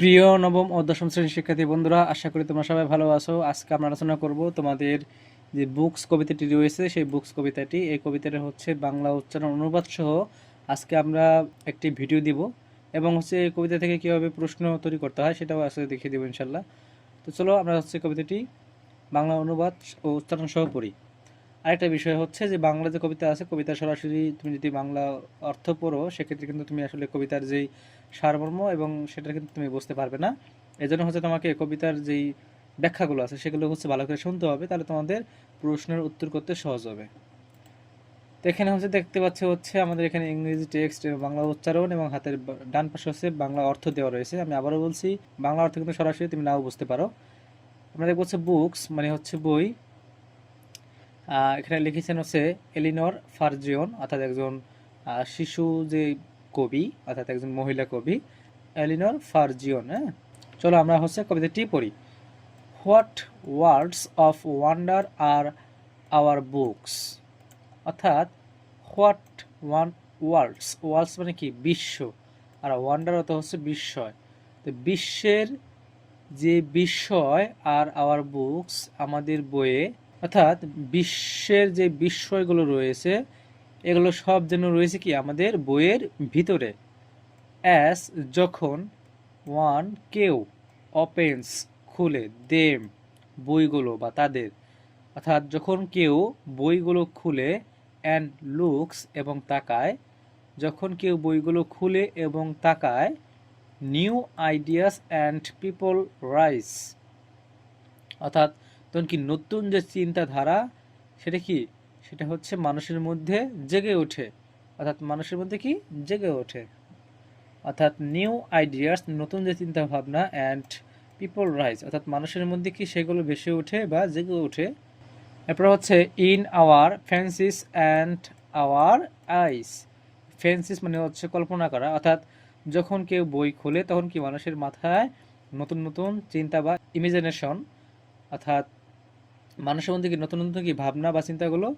প্রিয় নবম ও দশম শ্রেণির শিক্ষার্থী বন্ধুরা, আশা করি তোমরা সবাই ভালো আছো। আজকে আমরা আলোচনা করব তোমাদের যে বুকস কবিতাটি রয়েছে, সেই বুকস কবিতাটি। এই কবিতাটা হচ্ছে বাংলা উচ্চারণ অনুবাদ সহ আজকে আমরা একটি ভিডিও দিব এবং হচ্ছে এই কবিতা থেকে কীভাবে প্রশ্ন তৈরি করতে হয় সেটাও আজকে দেখিয়ে দেবো ইনশাল্লাহ তো চলো আমরা হচ্ছে কবিতাটি বাংলা অনুবাদ ও উচ্চারণ সহ পড়ি। আরেকটা বিষয় হচ্ছে যে বাংলা যে কবিতা আছে, কবিতা সরাসরি তুমি যদি বাংলা অর্থ পড়ো, সেক্ষেত্রে কিন্তু তুমি আসলে কবিতার যেই সারমর্ম এবং সেটা কিন্তু তুমি বুঝতে পারবে না। এই জন্য হচ্ছে তোমাকে কবিতার যেই ব্যাখ্যাগুলো আছে, সেগুলো হচ্ছে ভালো করে শুনতে হবে, তাহলে তোমাদের প্রশ্নের উত্তর করতে সহজ হবে। তো এখানে হচ্ছে দেখতে পাচ্ছ হচ্ছে আমাদের এখানে ইংরেজি টেক্সট বাংলা উচ্চারণ এবং হাতের ডান পাশে হচ্ছে বাংলা অর্থ দেওয়া রয়েছে। আমি আবারও বলছি, বাংলা অর্থ কিন্তু সরাসরি তুমি নাও বুঝতে পারো। আমরা দেখব হচ্ছে বুকস মানে হচ্ছে বই। এখানে লিখেছেন হচ্ছে এলিনর ফার্জিয়ন, অর্থাৎ একজন শিশু যে কবি, অর্থাৎ একজন মহিলা কবি, এলিনর ফার্জিয়ন হ্যাঁ? চলো আমরা হচ্ছে কবিতাটি পড়ি। What words of wonder are our books? অর্থাৎ হোয়াট ওয়ান ওয়ার্ডস? ওয়ার্ডস মানে কি? বিশ্ব। আর ওয়ান্ডার অর্থ হচ্ছে বিস্ময়। তো বিশ্বের যে বিস্ময় আর আওয়ার বুকস আমাদের বইয়ে অর্থাৎ বিশ্বের যে বিস্ময়গুলো রয়েছে, এগুলো সব যেন রয়েছে কি আমাদের বইয়ের ভিতরে। অ্যাস যখন ওয়ান কেউ অপেন্স খুলে দেম বইগুলো বা তাদের, অর্থাৎ যখন কেউ বইগুলো খুলে অ্যান্ড লুকস এবং তাকায়, যখন কেউ বইগুলো খুলে এবং তাকায় new ideas and people rise অর্থাৎ তখন কি নতুন যে চিন্তাধারা, সেটা কি, সেটা হচ্ছে মানুষের মধ্যে জেগে ওঠে। অর্থাৎ মানুষের মধ্যে কি? জেগে ওঠে। অর্থাৎ নিউ আইডিয়াস নতুন যে চিন্তা ভাবনা অ্যান্ড পিপল রাইজ অর্থাৎ মানুষের মধ্যে কি সেগুলো বেশি ওঠে বা জেগে ওঠে? এরপর হচ্ছে in our fancies and our eyes fancies মানে হচ্ছে কল্পনা করা। অর্থাৎ যখন কেউ বই খোলে, তখন কি মানুষের মাথায় নতুন নতুন চিন্তা বা ইমাজিনেশন অর্থাৎ মানুষের মধ্যে কি নতুন নতুন কি ভাবনা বা চিন্তাগুলো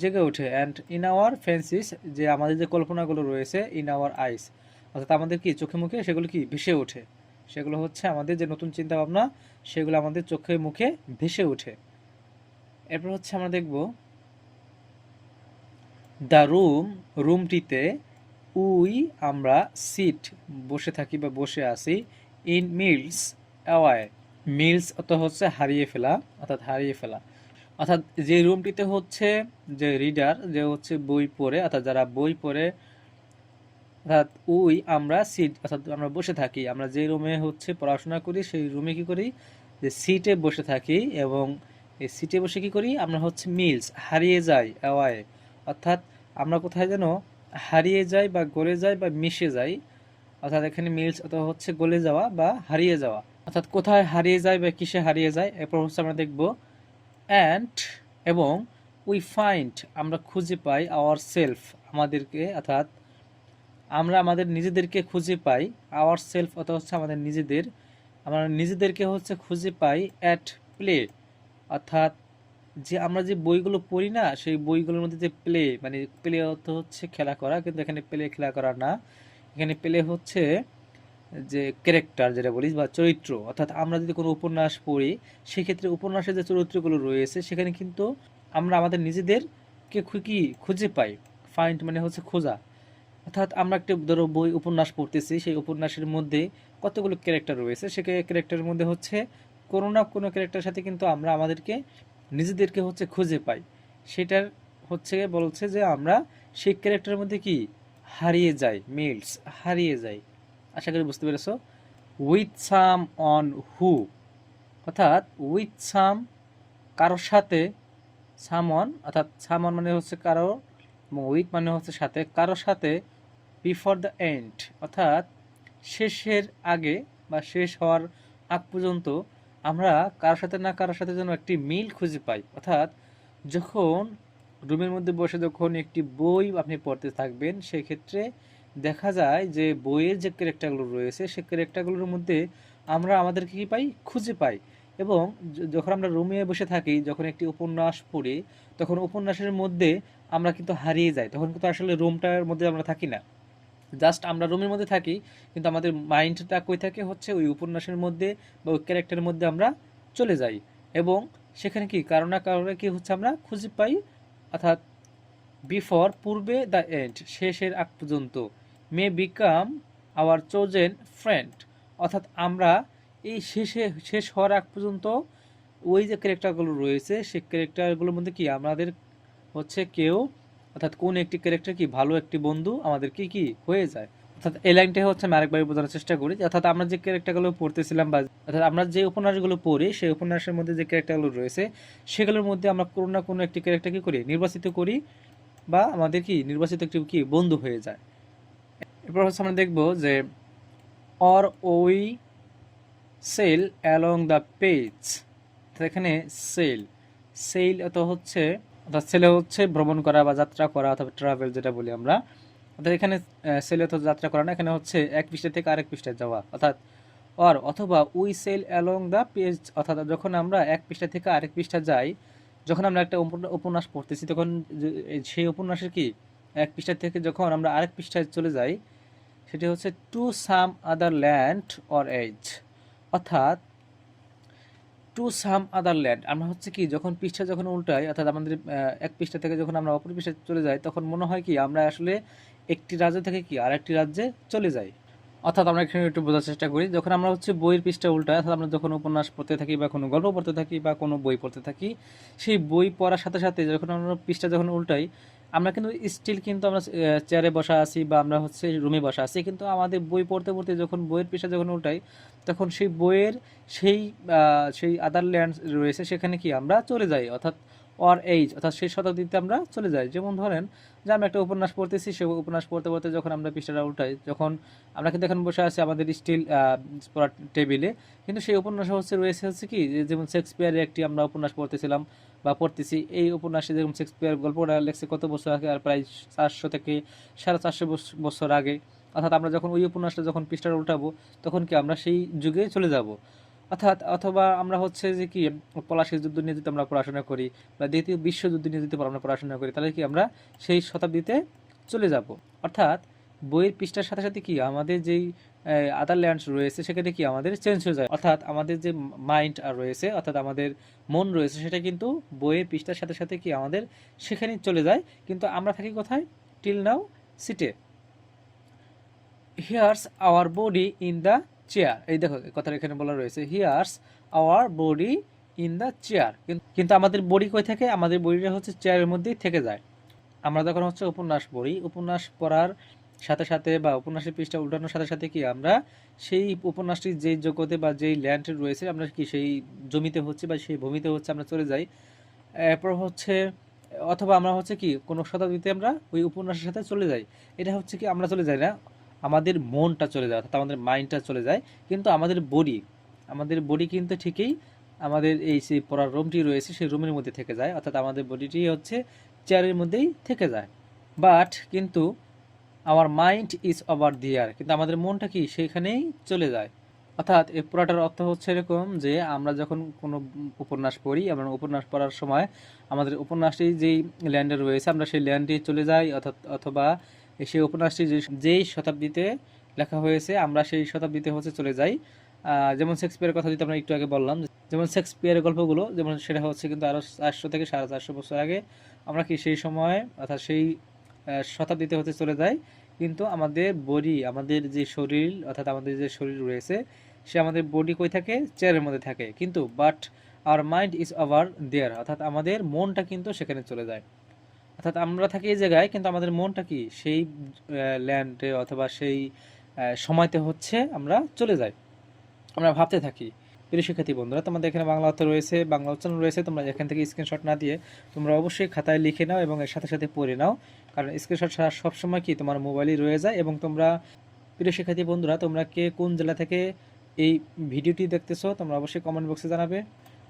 জেগে ওঠে? অ্যান্ড ইন আওয়ার ফ্যান্সিস যে আমাদের যে কল্পনাগুলো রয়েছে ইন আওয়ার আইস অর্থাৎ আমাদের কি চোখে মুখে, সেগুলো কি ভেসে ওঠে? সেগুলো হচ্ছে আমাদের যে নতুন চিন্তা ভাবনা সেগুলো আমাদের চোখে মুখে ভেসে ওঠে। এরপর হচ্ছে আমরা দেখব দ্য রুম রুমটিতে উই, আমরা সিট বসে থাকি বা বসে আছি ইন মিলস অ্যাওয়ায় মিলস অত হচ্ছে হারিয়ে ফেলা, অর্থাৎ হারিয়ে ফেলা। অর্থাৎ যে রুমটিতে হচ্ছে যে রিডার যে হচ্ছে বই পড়ে, অর্থাৎ যারা বই পড়ে, অর্থাৎ উই আমরা সিট অর্থাৎ আমরা বসে থাকি। আমরা যে রুমে হচ্ছে পড়াশোনা করি, সেই রুমে কি করি? যে সিটে বসে থাকি এবং এই সিটে বসে কি করি? আমরা হচ্ছে মিলস, হারিয়ে যাই অ্যাওয়ায় অর্থাৎ আমরা কোথায় যেন হারিয়ে যাই বা গলে যাই বা মিশে যাই। অর্থাৎ এখানে মিলস অথবা হচ্ছে গলে যাওয়া বা হারিয়ে যাওয়া। অর্থাৎ কোথায় হারিয়ে যায় বা কিসে হারিয়ে যায় এরপর হচ্ছে আমরা দেখব। অ্যান্ড এবং উই ফাইন্ড আমরা খুঁজে পাই আওয়ার সেলফ আমাদেরকে, অর্থাৎ আমরা আমাদের নিজেদেরকে খুঁজে পাই আওয়ার সেলফ অথবা হচ্ছে আমাদের নিজেদের। আমরা নিজেদেরকে হচ্ছে খুঁজে পাই অ্যাট প্লে অর্থাৎ যে আমরা যে বইগুলো পড়ি না, সেই বইগুলোর মধ্যে যে প্লে মানে প্লে অর্থ হচ্ছে খেলা করা, কিন্তু এখানে প্লে খেলা করা না। এখানে প্লে হচ্ছে যে ক্যারেক্টার যেটা বলিস বা চরিত্র, অর্থাৎ আমরা যদি কোনো উপন্যাস পড়ি, সেক্ষেত্রে উপন্যাসের যে চরিত্রগুলো রয়েছে, সেখানে কিন্তু আমরা আমাদের নিজেদেরকে কি খুঁজে পাই। ফাইন্ড মানে হচ্ছে খোঁজা। অর্থাৎ আমরা একটা, ধরো বই, উপন্যাস পড়তেছি, সেই উপন্যাসের মধ্যে কতগুলো ক্যারেক্টার রয়েছে, সে ক্যারেক্টারের মধ্যে হচ্ছে কোনো না কোনো ক্যারেক্টারের সাথে কিন্তু আমরা আমাদেরকে নিজেদেরকে হচ্ছে খুঁজে পাই। সেটার হচ্ছে বলছে যে আমরা সেই ক্যারেক্টারের মধ্যে কি? হারিয়ে যাই মিলস হারিয়ে যাই। আশা করি বুঝতে পেরেছ। উইথ সাম অন হু অর্থাৎ উইথ সাম কারোর সাথে সামন অর্থাৎ সামন মানে হচ্ছে কারও এবং উইথ মানে হচ্ছে সাথে, কারোর সাথে বিফোর দ্য এন্ড অর্থাৎ শেষের আগে বা শেষ হওয়ার আগ পর্যন্ত আমরা কারোর সাথে না কারোর সাথে যেন একটি মিল খুঁজে পাই। অর্থাৎ যখন রুমের মধ্যে বসে যখন একটি বই আপনি পড়তে থাকবেন, সেক্ষেত্রে দেখা যায় যে বইয়ের যে ক্যারেক্টারগুলো রয়েছে, সে ক্যারেক্টারগুলোর মধ্যে আমরা আমাদেরকে কি পাই? খুঁজে পাই। এবং যখন আমরা রুমে বসে থাকি, যখন একটি উপন্যাস পড়ি, তখন উপন্যাসের মধ্যে আমরা কিন্তু হারিয়ে যাই। তখন কিন্তু আসলে রুমটার মধ্যে আমরা থাকি না। জাস্ট আমরা রুমের মধ্যে থাকি, কিন্তু আমাদের মাইন্ডটা কই থাকে? হচ্ছে ওই উপন্যাসের মধ্যে বা ওই ক্যারেক্টারের মধ্যে আমরা চলে যাই। এবং সেখানে কি? কারও না কারণে কি হচ্ছে আমরা খুঁজে পাই? অর্থাৎ বিফোর পূর্বে দ্য এন্ড শেষের আগ পর্যন্ত। May become our chosen friend অর্থাৎ আমরা এই শেষে, শেষ হওয়ার আগ পর্যন্ত ওই যে ক্যারেক্টারগুলো রয়েছে, সেই ক্যারেক্টারগুলোর মধ্যে কি আমাদের হচ্ছে কেউ, অর্থাৎ কোন একটি ক্যারেক্টার কি ভালো একটি বন্ধু আমাদের কি কি হয়ে যায়? অর্থাৎ এই লাইনটা হচ্ছে আমি আরেকবার বোঝানোর চেষ্টা করি অর্থাৎ আমরা যে ক্যারেক্টারগুলো পড়তেছিলাম বা অর্থাৎ আমরা যে উপন্যাসগুলো পড়ি, সেই উপন্যাসের মধ্যে যে ক্যারেক্টারগুলো রয়েছে, সেগুলোর মধ্যে আমরা কোনো না কোনো একটি ক্যারেক্টার কি করি? নির্বাচিত করি বা আমাদের কি নির্বাচিত একটি কি বন্ধু হয়ে যায়। এরপর হচ্ছে আমরা দেখব যে অর ওই সেল অ্যালং দ্য পেজ। এখানে সেল। সেল এত হচ্ছে, অর্থাৎ সেলে হচ্ছে ভ্রমণ করা বা যাত্রা করা অথবা ট্রাভেল যেটা বলি আমরা। অর্থাৎ এখানে সেলে তো যাত্রা করা না, এখানে হচ্ছে এক পৃষ্ঠা থেকে আরেক পৃষ্ঠায় যাওয়া। অর্থাৎ অর অথবা we sail along the page, অর্থাৎ যখন আমরা এক পৃষ্ঠা থেকে আরেক পৃষ্ঠা যাই, যখন আমরা একটা উপন্যা- উপন্যাস পড়তেছি, তখন সেই উপন্যাসের কি? এক পৃষ্ঠা থেকে যখন আমরা আরেক পৃষ্ঠায় চলে যাই সেটি হচ্ছে to some other land or age অর্থাৎ টু সাম আদার ল্যান্ড আমরা হচ্ছে কি, যখন পৃষ্ঠা যখন উল্টাই, অর্থাৎ আমাদের এক পৃষ্ঠা থেকে যখন আমরা অপর পৃষ্ঠায় চলে যাই, তখন মনে হয় কি, আমরা আসলে একটি রাজ্য থেকে কি আর একটি রাজ্যে চলে যাই। অর্থাৎ আমরা এখানে একটু বোঝার চেষ্টা করি, যখন আমরা হচ্ছে বইয়ের পৃষ্ঠা উল্টাই, অর্থাৎ আমরা যখন উপন্যাস পড়তে থাকি বা কোনো গল্প পড়তে থাকি বা কোনো বই পড়তে থাকি, সেই বই পড়ার সাথে সাথে যখন আমরা পৃষ্ঠা যখন উল্টাই আমরা কিন্তু স্টিল কিন্তু আমরা চেয়ারে বসা আছি বা আমরা হচ্ছে রুমে বসা আছি। কিন্তু আমাদের বই পড়তে পড়তে যখন, বইয়ের পৃষ্ঠা যখন উল্টাই, তখন সেই বইয়ের সেই সেই আদার ল্যান্ড রয়েছে, সেখানে কি আমরা চলে যাই, অর্থাৎ অর এইজ অর্থাৎ সেই শতাব্দীতে আমরা চলে যাই। যেমন ধরেন যে আমরা একটা উপন্যাস পড়তেছি, সে উপন্যাস পড়তে পড়তে যখন আমরা পৃষ্ঠাটা উঠাই যখন আমরা কিন্তু এখন বসে আছি আমাদের স্টিল টেবিলে কিন্তু সেই উপন্যাসে হচ্ছে, রয়েছে হচ্ছে কি যেমন শেক্সপিয়ারের একটি আমরা উপন্যাস পড়তেছিলাম বা পড়তেছি। এই উপন্যাসে যেমন শেক্সপিয়ার গল্পটা লেখছে কত বছর আগে আর প্রায় চারশো থেকে সাড়ে চারশো বছ- বছর আগে। অর্থাৎ আমরা যখন ওই উপন্যাসটা যখন পৃষ্ঠাটা উল্টাবো, তখন কি আমরা সেই যুগে চলে যাব? অর্থাৎ অথবা আমরা হচ্ছে যে কি, পলাশির যুদ্ধ নিয়ে যদি আমরা পড়াশোনা করি বা দ্বিতীয় বিশ্বযুদ্ধ নিয়ে যদি আমরা পড়াশোনা করি, তাহলে কি আমরা সেই শতাব্দীতে চলে যাব। অর্থাৎ বইয়ের পৃষ্ঠার সাথে সাথে কি আমাদের যেই আদার ল্যান্ডস রয়েছে, সেখানে কি আমাদের চেঞ্জ হয়ে যায়। অর্থাৎ আমাদের যে মাইন্ড রয়েছে, অর্থাৎ আমাদের মন রয়েছে, সেটা কিন্তু বইয়ের পৃষ্ঠার সাথে সাথে কি আমাদের সেখানে চলে যায়। কিন্তু আমরা থাকি কোথায়? টিল নাও সিটে here's our body in the chair এই দেখো কথাটা এখানে বলা রয়েছে। Here's our body in the chair কিন্তু আমাদের বডি কই থাকে? আমাদের বডিটা হচ্ছে চেয়ারের মধ্যেই থেকে যায়। আমরা যখন হচ্ছে উপন্যাস পড়ি, উপন্যাস পড়ার সাথে সাথে বা উপন্যাসের পৃষ্ঠা উল্টানোর সাথে সাথে কি আমরা সেই উপন্যাসটির যেই জগতে বা যেই ল্যান্ডে রয়েছে, আমরা কি সেই জমিতে হচ্ছে বা সেই ভূমিতে হচ্ছে আমরা চলে যাই। এরপর হচ্ছে, অথবা আমরা হচ্ছে কি, কোনো শতাব্দীতে আমরা ওই উপন্যাসের সাথে চলে যাই। এটা হচ্ছে কি, আমরা চলে যাই না, আমাদের মনটা চলে যায়, অর্থাৎ আমাদের মাইন্ডটা চলে যায়। কিন্তু আমাদের বডি আমাদের বডি কিন্তু ঠিকই আমাদের এই যে পড়ার রুমটি রয়েছে, সেই রুমের মধ্যে থেকে যায়। অর্থাৎ আমাদের বডিটি হচ্ছে চেয়ারের মধ্যেই থেকে যায়। বাট কিন্তু আমার মাইন্ড ইজ ওভার দিয়ার কিন্তু আমাদের মনটা কি সেখানেই চলে যায়। অর্থাৎ এই পুরাটার অর্থ হচ্ছে এরকম যে আমরা যখন কোনো উপন্যাস পড়ি এবং উপন্যাস পড়ার সময় আমাদের উপন্যাসটি যেই ল্যান্ডে রয়েছে আমরা সেই ল্যান্ডে চলে যাই অর্থাৎ অথবা সেই উপন্যাসটি যেই শতাব্দীতে লেখা হয়েছে আমরা সেই শতাব্দীতে হচ্ছে চলে যাই। যেমন শেক্সপিয়ারের কথা যদি আমরা একটু আগে বললাম যেমন শেক্সপিয়ারের গল্পগুলো যেমন সেটা হচ্ছে কিন্তু আরও চারশো থেকে সাড়ে চারশো বছর আগে আমরা কি সেই সময় অর্থাৎ সেই শতাব্দীতে হতে চলে যাই। কিন্তু আমাদের বডি আমাদের যে শরীর, অর্থাৎ আমাদের যে শরীর রয়েছে, সে আমাদের বডি কই থাকে? চেয়ারের মধ্যে থাকে। কিন্তু but our mind is over there অর্থাৎ আমাদের মনটা কিন্তু সেখানে চলে যায়। অর্থাৎ আমরা থাকি এই জায়গায়, কিন্তু আমাদের মনটা কি? সেই ল্যান্ডে অথবা সেই সময়তে হচ্ছে আমরা চলে যাই। আমরা ভাবতে থাকি। প্রিয় শিক্ষার্থী বন্ধুরা, তোমাদের এখানে বাংলা অর্থ রয়েছে, বাংলা উচ্চারণ রয়েছে, তোমরা এখান থেকে স্ক্রিনশট না দিয়ে তোমরা অবশ্যই খাতায় লিখে নাও এবং এর সাথে সাথে পড়ে নাও। কারণ স্ক্রিনশট সবসময় কি তোমার মোবাইলই রয়ে যায়? এবং তোমরা, প্রিয় শিক্ষার্থী বন্ধুরা, তোমরা কে কোন জেলা থেকে এই ভিডিওটি দেখতেছো, তোমরা অবশ্যই কমেন্ট বক্সে জানাবে।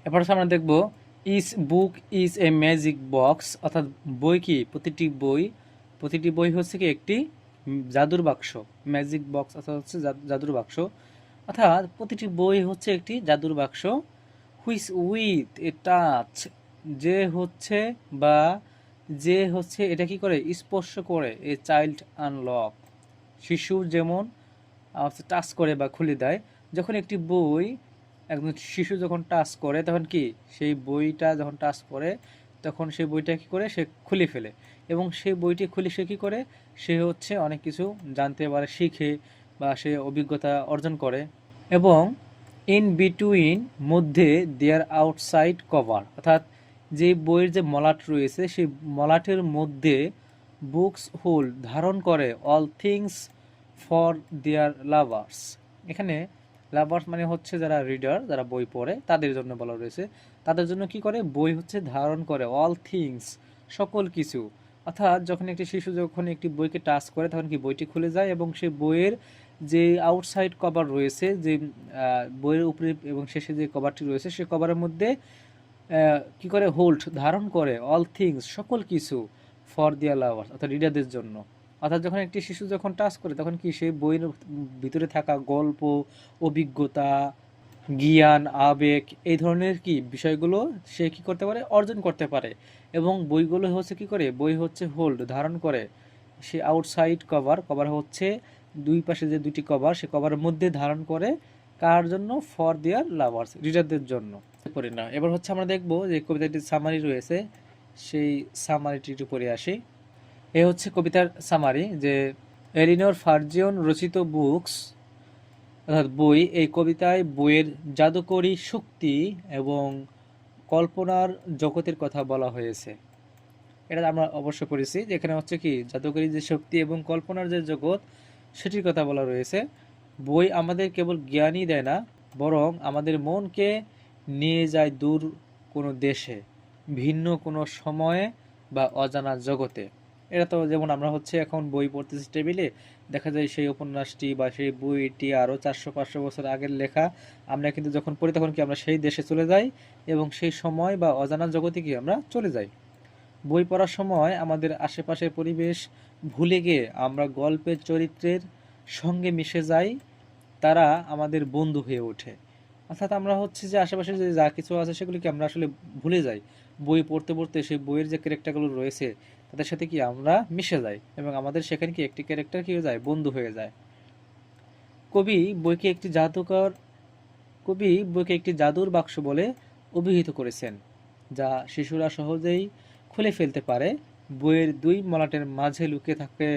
এরপর আমরা দেখব this book is a magic box অর্থাৎ বই কি? প্রতিটি বই প্রতিটি বই হচ্ছে কি একটি জাদুর বাক্স। ম্যাজিক বক্স অর্থাৎ হচ্ছে জাদুর বাক্স। অর্থাৎ প্রতিটি বই হচ্ছে একটি জাদুর বাক্স। হুইস উইথ এ টাচ যে হচ্ছে বা যে হচ্ছে এটা কি করে? স্পর্শ করে এ চাইল্ড আনলক শিশু যেমন হচ্ছে টাচ করে বা খুলে দেয়, যখন একটি বই একজন শিশু যখন টাচ করে, তখন কি? সেই বইটা যখন টাচ করে, তখন সেই বইটা কী করে? সে খুলে ফেলে। এবং সেই বইটি খুলে সে কী করে? সে হচ্ছে অনেক কিছু জানতে পারে, শিখে বা সে অভিজ্ঞতা অর্জন করে। এবং ইন বিটুইন মধ্যে দেয়ার আউটসাইড কভার অর্থাৎ যে বইয়ের যে মলাট রয়েছে, সেই মলাটের মধ্যে বুকস হোল ধারণ করে all things for their lovers. এখানে লাভার্স মানে হচ্ছে যারা রিডার, যারা বই পড়ে, তাদের জন্য বলা রয়েছে। তাদের জন্য কি করে? বই হচ্ছে ধারণ করে অল থিংস, সকল কিছু। অর্থাৎ যখন একটি শিশু যখন একটি বইকে টাচ করে, তখন কি বইটি খুলে যায় এবং সেই বইয়ের যে আউটসাইড কভার রয়েছে, যে বইয়ের উপরে এবং শেষে যে কভারটি রয়েছে সেই কভারের মধ্যে কি করে হোল্ড, ধারণ করে অল থিংস সকল কিছু ফর দিয়া লাভার্স অর্থাৎ রিডারদের জন্য। অর্থাৎ যখন একটি শিশু যখন টাচ করে, তখন কি সেই বইয়ের ভিতরে থাকা গল্প, অভিজ্ঞতা, জ্ঞান, আবেগ, এই ধরনের কি বিষয়গুলো সে কি করতে পারে? অর্জন করতে পারে। এবং বইগুলো হচ্ছে কি করে? বই হচ্ছে হোল্ড ধারণ করে। সে আউটসাইড কভার কভার হচ্ছে দুই পাশে যে দুটি কভার সে কভারের মধ্যে ধারণ করে কার জন্য? ফর দেয়ার লাভার্স রিডারদের জন্য। পড়ি না। এবার হচ্ছে আমরা দেখব যে কবিতাটির সামারি রয়েছে। সেই সামারিটির উপরে আসি। এ হচ্ছে কবিতার সামারি যে এলিনোর ফার্জিয়ন রচিত বুকস অর্থাৎ বই, এই কবিতায় বইয়ের জাদুকরী শক্তি এবং কল্পনার জগতের কথা বলা হয়েছে। এটা আমরা অবশ্য পড়েছি যে এখানে হচ্ছে কি, জাদুকরী যে শক্তি এবং কল্পনার যে জগৎ, সেটির কথা বলা রয়েছে। বই আমাদের কেবল জ্ঞানই দেয় না, বরং আমাদের মনকে নিয়ে যায় দূর কোনো দেশে, ভিন্ন কোনো সময়ে বা অজানা জগতে। এটা তো যেমন আমরা হচ্ছে এখন বই পড়তেছি টেবিলে, দেখা যায় সেই উপন্যাসটি বা সেই বইটি আরও চারশো, পাঁচশো বছর আগের লেখা আমরা কিন্তু যখন পড়ি তখন কি আমরা সেই দেশে চলে যাই এবং সেই সময় বা অজানা জগতে কি আমরা চলে যাই। বই পড়ার সময় আমাদের আশেপাশের পরিবেশ ভুলে গিয়ে আমরা গল্পের চরিত্রের সঙ্গে মিশে যাই, তারা আমাদের বন্ধু হয়ে ওঠে। অর্থাৎ আমরা হচ্ছে যে আশেপাশে যে যা কিছু আছে সেগুলিকে আমরা আসলে ভুলে যাই। বই পড়তে পড়তে সেই বইয়ের যে ক্যারেক্টারগুলো রয়েছে, তাদের সাথে কি আমরা মিশে যাই এবং আমাদের সেখানে কি একটি ক্যারেক্টার কি হয়ে যায়? বন্ধু হয়ে যায়। কবি বইকে একটি জাদুকর, কবি বইকে একটি জাদুর বাক্স বলে অভিহিত করেছেন, যা শিশুরা সহজেই খুলে ফেলতে পারে। বইয়ের দুই মলাটের মাঝে লুকিয়ে থাকে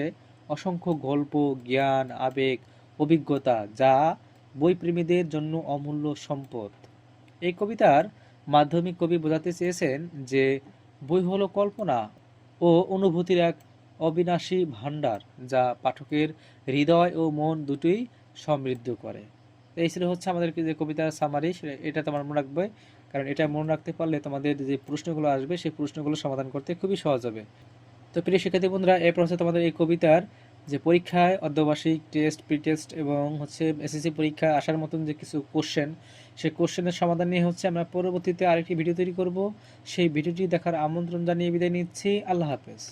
অসংখ্য গল্প, জ্ঞান, আবেগ, অভিজ্ঞতা, যা বইপ্রেমীদের জন্য অমূল্য সম্পদ। এই কবিতার মাধ্যমে কবি বোঝাতে চেয়েছেন যে, বই হলো কল্পনা ও অনুভূতির এক অবিনাশী ভাণ্ডার যা পাঠকের হৃদয় ও মন দুটোই সমৃদ্ধ করে। এই ছিল হচ্ছে আমাদের যে কবিতার সামারি এটা তোমার মনে রাখবে, কারণ এটা মনে রাখতে পারলে তোমাদের যে প্রশ্নগুলো আসবে, সেই প্রশ্নগুলো সমাধান করতে খুবই সহজ হবে। তো প্রিয় শিক্ষার্থী বন্ধুরা এরপর হচ্ছে তোমাদের এই কবিতার যে পরীক্ষায় অর্ধবার্ষিক টেস্ট প্রি টেস্ট এবং হচ্ছে এসএসসি পরীক্ষায় আসার মতন যে কিছু কোশ্চেন সেই কোশ্চেনের সমাধান নিয়ে হচ্ছে আমরা পরবর্তীতে আরেকটি ভিডিও তৈরি করব। সেই ভিডিওটি দেখার আমন্ত্রণ জানিয়ে বিদায় নিচ্ছি। আল্লাহ হাফেজ।